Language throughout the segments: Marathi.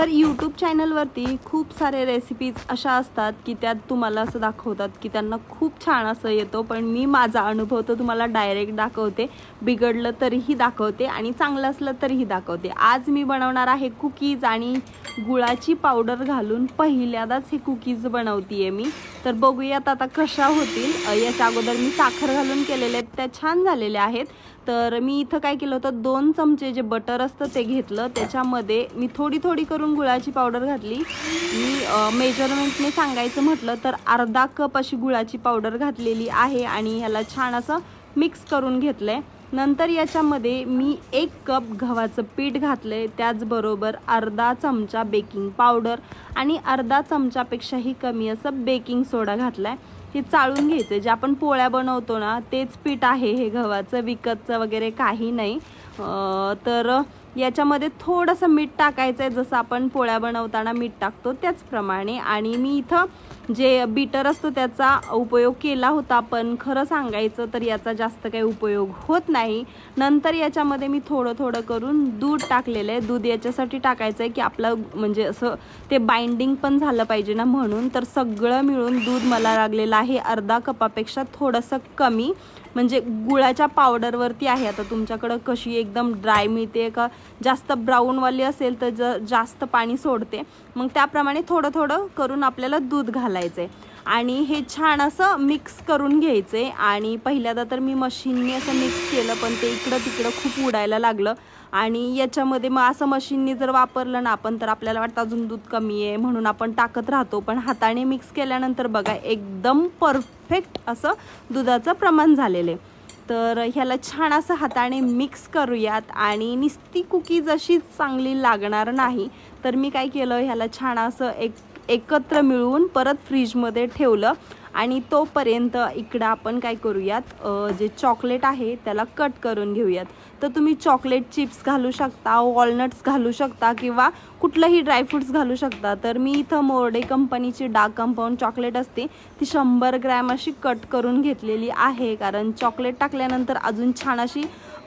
तर यूट्यूब चॅनलवरती खूप सारे रेसिपीज अशा असतात की त्यात तुम्हाला असं दाखवतात की त्यांना खूप छान असं येतो. पण मी माझा अनुभव तर तुम्हाला डायरेक्ट दाखवते. बिघडलं तरीही दाखवते आणि चांगलं असलं तरीही दाखवते. आज मी बनवणार आहे कुकीज आणि गुळाची पावडर घालून पहिल्यांदाच हे कुकीज बनवतीये मी. तर बघूयात आता कशा होतील. याच्या अगोदर मी साखर घालून केलेले आहेत त्या छान झालेल्या आहेत. तर मी इथं काय केलं होतं दोन चमचे जे बटर असतं ते घेतलं. त्याच्यामध्ये मी थोडी थोडी करून गुळाची पावडर घातली. मी मेजरमेंटने सांगायचं म्हटलं तर अर्धा कप अशी गुळाची पावडर घातलेली आहे आणि ह्याला छान असं मिक्स करून घेतलं आहे नंतर याच्यामध्ये मी एक कप गव्हाचं पीठ घातलं आहे त्याचबरोबर अर्धा चमचा बेकिंग पावडर आणि अर्धा चमचापेक्षाही कमी असं बेकिंग सोडा घातला आहे हे चाळून घ्यायचं जे आपण पोळ्या बनवतो ना तेच पीठ आहे हे गव्हाचं. विकतचं वगैरे काही नाही. तर याच्यामध्ये थोडंसं मीठ टाकायचं आहे जसं आपण पोळ्या बनवताना मीठ टाकतो त्याचप्रमाणे आणि मी इथं जे बीटर असतो त्याचा उपयोग केला होता पण खरं सांगायचं तर याचा जास्त काही उपयोग होत नाही. नंतर याच्यामध्ये मी थोडं थोडं करून दूध टाकलेलं आहे. दूध याच्यासाठी टाकायचं आहे की आपलं म्हणजे असं ते बाइंडिंग पण झालं पाहिजे ना म्हणून. तर सगळं मिळून दूध मला लागलेलं आहे. अर्धा कपापेक्षा थोडंसं कमी. म्हणजे गुळाच्या पावडरवरती आहे. आता तुमच्याकडं कशी एकदम ड्राय मिळते का? जास्त ब्राऊनवाली असेल तर ज जास्त पाणी सोडते. मग त्याप्रमाणे थोडं थोडं करून आपल्याला दूध घालायचं आहे आणि हे छान असं मिक्स करून घ्यायचं. आहे आणि पहिल्यांदा तर मी मशीनने असं मिक्स केलं पण ते इकडं तिकडं खूप उडायला लागलं. आणि याच्यामध्ये मग असं मशीनने जर वापरलं ना आपण तर आपल्याला वाटतं अजून दूध कमी आहे म्हणून आपण टाकत राहतो. पण हाताने मिक्स केल्यानंतर बघा एकदम परफेक्ट असं दुधाचं प्रमाण झालेलं आहे. तर ह्याला छान असं हाताने मिक्स करूयात. आणि निस्ती कुकीज अशी चांगली लागणार नाही. तर मी काय केलं ह्याला छान असं एक एकत्र मिळवून परत फ्रीजमध्ये ठेवलं. आणि तोपर्यंत इकडं आपण काय करूयात जे चॉकलेट आहे त्याला कट करून घेऊयात. तर तुम्ही चॉकलेट चिप्स घालू शकता वॉलनट्स घालू शकता किंवा कुठलंही ड्रायफ्रूट्स घालू शकता. तर मी इथं मोर्डे कंपनीची डार्क कंपाऊंड चॉकलेट असते ती शंभर ग्रॅम अशी कट करून घेतलेली आहे. कारण चॉकलेट टाकल्यानंतर अजून छान अशी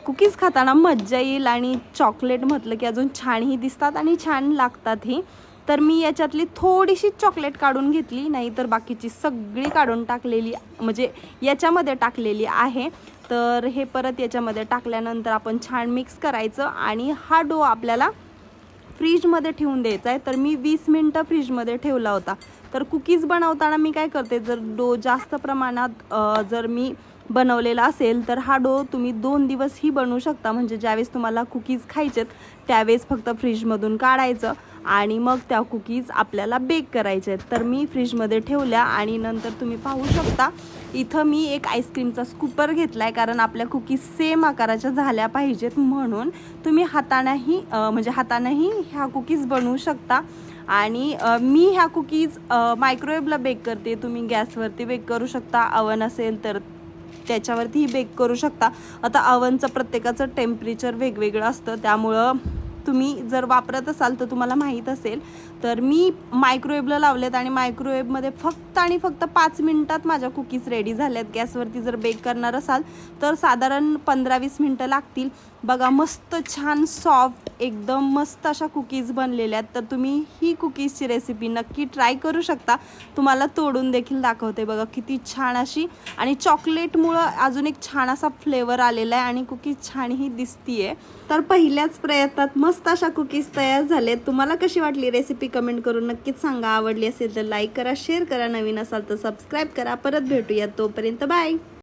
कुकीज खाताना मज्जा येईल आणि चॉकलेट म्हटलं की अजून छानही दिसतात आणि छान लागतातही तर मी याच्यातली थोडीशी चॉकलेट काढून घेतली नाही तर बाकीची सगळी काढून टाकलेली म्हणजे याच्यामध्ये टाकलेली आहे. तर हे परत याच्यामध्ये टाकल्यानंतर आपण छान मिक्स करायचं आणि हा डो आपल्याला फ्रीजमध्ये ठेवून द्यायचा आहे. तर मी वीस मिनटं फ्रीजमध्ये ठेवला होता. तर कुकीज बनवताना मी काय करते जर डो जास्त प्रमाणात जर मी बनवलेला असेल तर हा डो तुम्ही दोन दिवसही बनवू शकता. म्हणजे ज्यावेळेस तुम्हाला कुकीज खायचेत त्यावेळेस फक्त फ्रीजमधून काढायचं आणि मग त्या कुकीज आपल्याला बेक करायच्या आहेत. तर मी फ्रीजमध्ये ठेवल्या आणि नंतर तुम्ही पाहू शकता इथं मी एक आईस्क्रीमचा स्कूपर घेतला आहे कारण आपल्या कुकीज सेम आकाराच्या झाल्या पाहिजेत म्हणून तुम्ही हातानेही म्हणजे हातानेही ह्या कुकीज बनवू शकता. आणि मी ह्या कुकीज मायक्रोवेवला बेक करते. तुम्ही गॅसवरती बेक करू शकता. अवन असेल तर त्याच्यावरतीही बेक करू शकता. आता अवनचं प्रत्येकाचं टेम्परेचर वेगवेगळं असतं. त्यामुळं तुम्ही जर वापरत असाल तर तुम्हाला माहीत असेल. तर मी मायक्रोवेवला लावलेत आणि मायक्रोवेवमध्ये फक्त आणि फक्त पाच मिनटात माझ्या कुकीज रेडी झाल्यात. गॅसवरती जर बेक करणार असाल तर साधारण पंधरा वीस मिनटं लागतील. बघा मस्त छान सॉफ्ट एकदम मस्त अशा कुकीज बनलेल्या आहेत. तर तुम्ही ही कुकीजची रेसिपी नक्की ट्राय करू शकता. तुम्हाला तोडून देखील दाखवते बघा किती छान अशी. आणि चॉकलेटमुळं अजून एक छान असा फ्लेवर आलेला आहे आणि कुकीज छानही दिसतीये. तर पहिल्याच प्रयत्नात मस्त अशा कुकीज तयार झालेत. तुम्हाला कशी वाटली रेसिपी कमेंट करून नक्कीच सांगा. आवडली असेल तर लाईक करा शेअर करा. नवीन असाल तर सबस्क्राईब करा. परत भेटूयात तोपर्यंत. बाय